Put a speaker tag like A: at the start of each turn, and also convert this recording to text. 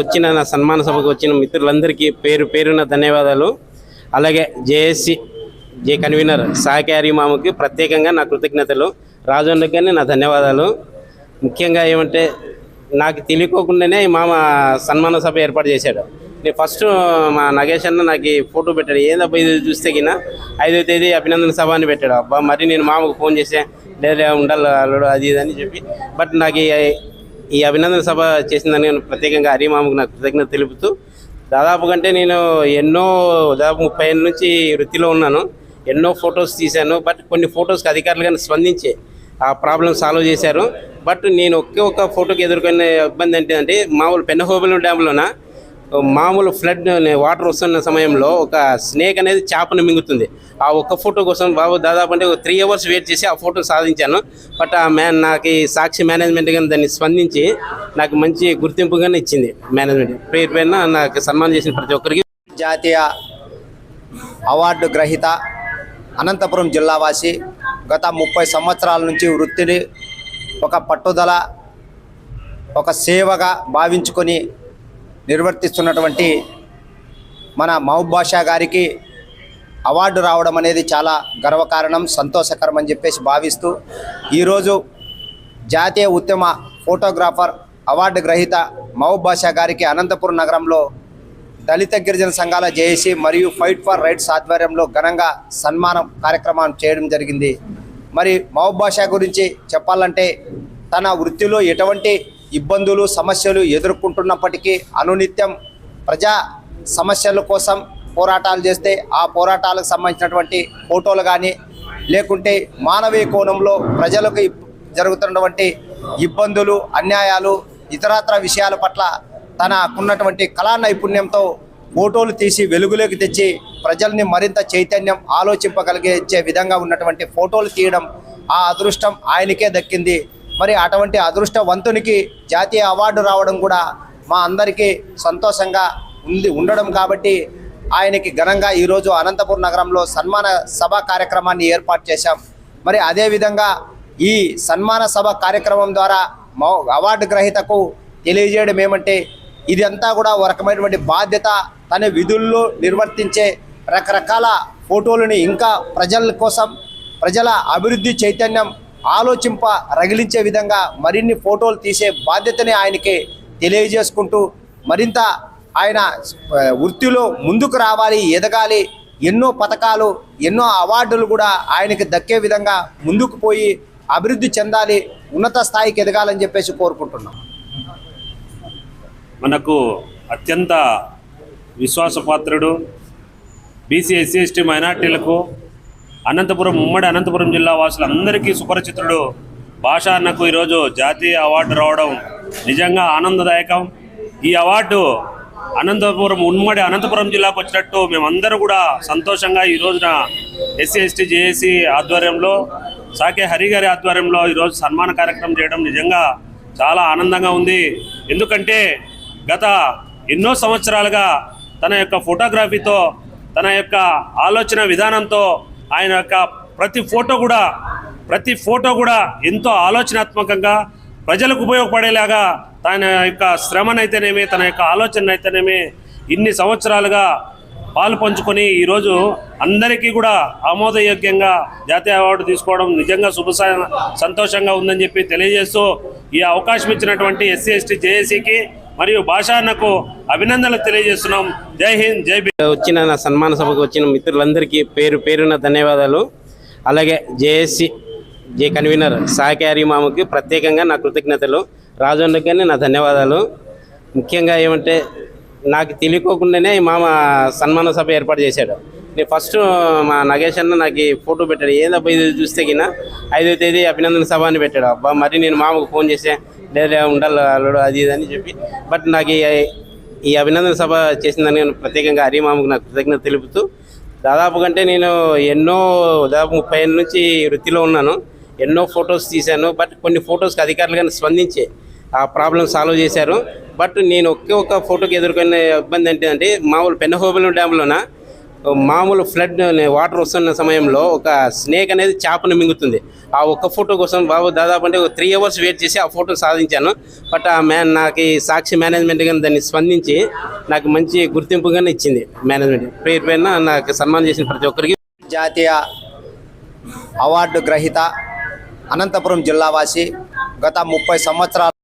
A: వచ్చిన నా సన్మాన సభకు వచ్చిన మిత్రులందరికీ పేరు పేరున ధన్యవాదాలు. అలాగే జేఏసీ జే కన్వీనర్ సహకారి మామకి ప్రత్యేకంగా నా కృతజ్ఞతలు. రాజన్నకి కానీ నా ధన్యవాదాలు. ముఖ్యంగా ఏమంటే నాకు తెలియకోకుండానే మామ సన్మాన సభ ఏర్పాటు చేశాడు. నేను ఫస్ట్ మా నగేష్ అన్న నాకు ఈ ఫోటో పెట్టాడు. ఏందబ్బా ఇది చూస్తే గిన? ఐదో తేదీ అభినందన సభ అని పెట్టాడు. అబ్బా మరి నేను మామకు ఫోన్ చేసే లేదా ఉండాలి అల్లుడు అది ఇది అని చెప్పి. బట్ నాకు ఈ- అభినందన సభ చేసిందని నేను ప్రత్యేకంగా హరిమామకు నాకు కృతజ్ఞత తెలుపుతూ దాదాపు కంటే నేను ఎన్నో దాదాపు ముప్పై ఏళ్ళ నుంచి వృత్తిలో ఉన్నాను. ఎన్నో ఫొటోస్ తీశాను. బట్ కొన్ని ఫొటోస్కి అధికారులు కానీ స్పందించి ఆ ప్రాబ్లం సాల్వ్ చేశారు. బట్ నేను ఒకే ఒక్క ఫోటోకి ఎదుర్కొనే ఇబ్బంది ఏంటంటే మామూలు పెన్నహోబిలం డ్యాంలోనా? మామూలు ఫ్లడ్ వాటర్ వస్తున్న సమయంలో ఒక స్నేక్ అనేది చేపను మింగుతుంది. ఆ ఒక్క ఫోటో కోసం బాబు దాదాపు అంటే ఒక త్రీ అవర్స్ వెయిట్ చేసి ఆ ఫోటో సాధించాను. బట్ ఆ మ్యాన్ నాకు సాక్షి మేనేజ్మెంట్ కానీ దాన్ని స్పందించి నాకు మంచి గుర్తింపుగానే ఇచ్చింది మేనేజ్మెంట్ పేరు పైన నాకు సన్మానం చేసిన ప్రతి ఒక్కరికి.
B: జాతీయ అవార్డు గ్రహీత అనంతపురం జిల్లావాసి గత ముప్పై సంవత్సరాల నుంచి వృత్తిని ఒక పట్టుదల ఒక సేవగా భావించుకొని నిర్వర్తిస్తున్నటువంటి మన మహబూబ్ బాషా గారికి అవార్డు రావడం అనేది చాలా గర్వకారణం సంతోషకరం అని చెప్పేసి భావిస్తూ ఈరోజు జాతీయ ఉత్తమ ఫోటోగ్రాఫర్ అవార్డు గ్రహీత మహబూబ్ బాషా గారికి అనంతపురం నగరంలో దళిత గిరిజన సంఘాల జేఏసీ మరియు ఫైట్ ఫర్ రైట్స్ ఆధ్వర్యంలో ఘనంగా సన్మానం కార్యక్రమం చేయడం జరిగింది. మరి మహబూబ్ బాషా గురించి చెప్పాలంటే తన వృత్తిలో ఎటువంటి ఇబ్బందులు సమస్యలు ఎదుర్కొంటున్నప్పటికీ అనునిత్యం ప్రజా సమస్యల కోసం పోరాటాలు చేస్తే ఆ పోరాటాలకు సంబంధించినటువంటి ఫోటోలు కానీ లేకుంటే మానవీయ కోణంలో ప్రజలకు జరుగుతున్నటువంటి ఇబ్బందులు అన్యాయాలు ఇతరత్ర విషయాల పట్ల తనకున్నటువంటి కళా నైపుణ్యంతో ఫోటోలు తీసి వెలుగులోకి తెచ్చి ప్రజల్ని మరింత చైతన్యం ఆలోచింపగలిగే విధంగా ఉన్నటువంటి ఫోటోలు తీయడం ఆ అదృష్టం ఆయనకే దక్కింది. మరి అటువంటి అదృష్టవంతునికి జాతీయ అవార్డు రావడం కూడా మా అందరికీ సంతోషంగా ఉంది ఉండడం కాబట్టి ఆయనకి ఘనంగా ఈరోజు అనంతపురం నగరంలో సన్మాన సభ కార్యక్రమాన్ని ఏర్పాటు చేశాం. మరి అదేవిధంగా ఈ సన్మాన సభ కార్యక్రమం ద్వారా మౌ అవార్డు గ్రహీతకు తెలియజేయడం ఏమంటే ఇదంతా కూడా ఒక రకమైనటువంటి బాధ్యత తన విధుల్లో నిర్వర్తించే రకరకాల ఫోటోలని ఇంకా ప్రజల కోసం ప్రజల అభివృద్ధి చైతన్యం ఆలోచింప రగిలించే విధంగా మరిన్ని ఫోటోలు తీసే బాధ్యతని ఆయనకి తెలియజేసుకుంటూ మరింత ఆయన వృత్తిలో ముందుకు రావాలి ఎదగాలి. ఎన్నో పథకాలు ఎన్నో అవార్డులు కూడా ఆయనకి దక్కే విధంగా ముందుకు పోయి అభివృద్ధి చెందాలి ఉన్నత స్థాయికి ఎదగాలని చెప్పేసి కోరుకుంటున్నాం.
C: మనకు అత్యంత విశ్వాసపాత్రుడు బీసీ ఎస్సీ ఎస్టీ మైనార్టీలకు అనంతపురం ఉమ్మడి అనంతపురం జిల్లా వాసులందరికీ సుపరిచితుడు భాష అన్నకు ఈరోజు జాతీయ అవార్డు రావడం నిజంగా ఆనందదాయకం. ఈ అవార్డు అనంతపురం ఉమ్మడి అనంతపురం జిల్లాకు వచ్చినట్టు మేమందరూ కూడా సంతోషంగా ఈ రోజున ఎస్సీ ఎస్టీ జేఏసీ ఆధ్వర్యంలో సాకే హరి గారి ఆధ్వర్యంలో ఈరోజు సన్మాన కార్యక్రమం చేయడం నిజంగా చాలా ఆనందంగా ఉంది. ఎందుకంటే గత ఎన్నో సంవత్సరాలుగా తన యొక్క ఫోటోగ్రఫీతో తన యొక్క ఆలోచన విధానంతో ఆయన యొక్క ప్రతి ఫోటో కూడా ప్రతి ఫోటో కూడా ఎంతో ఆలోచనాత్మకంగా ప్రజలకు ఉపయోగపడేలాగా తన యొక్క శ్రమనైతేనేమి తన యొక్క ఆలోచన అయితేనేమి ఇన్ని సంవత్సరాలుగా పాలు పంచుకొని ఈరోజు అందరికీ కూడా ఆమోదయోగ్యంగా జాతీయ అవార్డు తీసుకోవడం నిజంగా శుభ సంతోషంగా ఉందని చెప్పి తెలియజేస్తూ ఈ అవకాశం ఇచ్చినటువంటి ఎస్సీ ఎస్టీ జేఏసీకి మరియు భాషాన్నకు అభినందనలు తెలియజేస్తున్నాం. జై హింద్ జై
A: వచ్చిన నా సన్మాన సభకు వచ్చిన మిత్రులందరికీ పేరు పేరున ధన్యవాదాలు. అలాగే జేఎస్సి జే కన్వీనర్ సాకారి మామకి ప్రత్యేకంగా నా కృతజ్ఞతలు. రాజన్నకి కానీ నా ధన్యవాదాలు. ముఖ్యంగా ఏమంటే నాకు తెలియకోకుండానే మామ సన్మాన సభ ఏర్పాటు చేశాడు. నేను ఫస్ట్ మా నగేష్ అన్న నాకు ఫోటో పెట్టాడు. ఏందబ్బా ఇది చూస్తే గిన? ఐదో తేదీ అభినందన సభ అని పెట్టాడు. అబ్బా మరి నేను మామకు ఫోన్ చేసే లేదా ఉండాలి అల్లుడు అది ఇది అని చెప్పి. బట్ నాకు ఈ- ఈ అభినందన సభ చేసిందని ప్రత్యేకంగా హరిమామకు నాకు కృతజ్ఞత తెలుపుతూ దాదాపు కంటే నేను ఎన్నో దాదాపు ముప్పై ఏళ్ళ నుంచి వృత్తిలో ఉన్నాను. ఎన్నో ఫొటోస్ తీశాను. బట్ కొన్ని ఫొటోస్కి అధికారులు కానీ స్పందించి ఆ ప్రాబ్లం సాల్వ్ చేశారు. బట్ నేను ఒకే ఒక్క ఫోటోకి ఎదుర్కొనే ఇబ్బంది ఏంటంటే మామూలు పెన్నహోబిలం డ్యాంలోనా మామూలు ఫ్లడ్ వాటర్ వస్తున్న సమయంలో ఒక స్నేక్ అనేది చేపను మింగుతుంది. ఆ ఒక్క ఫోటో కోసం బాబు దాదాపు అంటే ఒక త్రీ అవర్స్ వెయిట్ చేసి ఆ ఫోటో సాధించాను. బట్ ఆ మ్యాన్ నాకు ఈ సాక్షి మేనేజ్మెంట్ కానీ దాన్ని స్పందించి నాకు మంచి గుర్తింపుగానే ఇచ్చింది మేనేజ్మెంట్ పేరు పైన నాకు సన్మానం చేసిన ప్రతి ఒక్కరికి.
B: జాతీయ అవార్డు గ్రహీత అనంతపురం జిల్లావాసి గత ముప్పై సంవత్సరాలు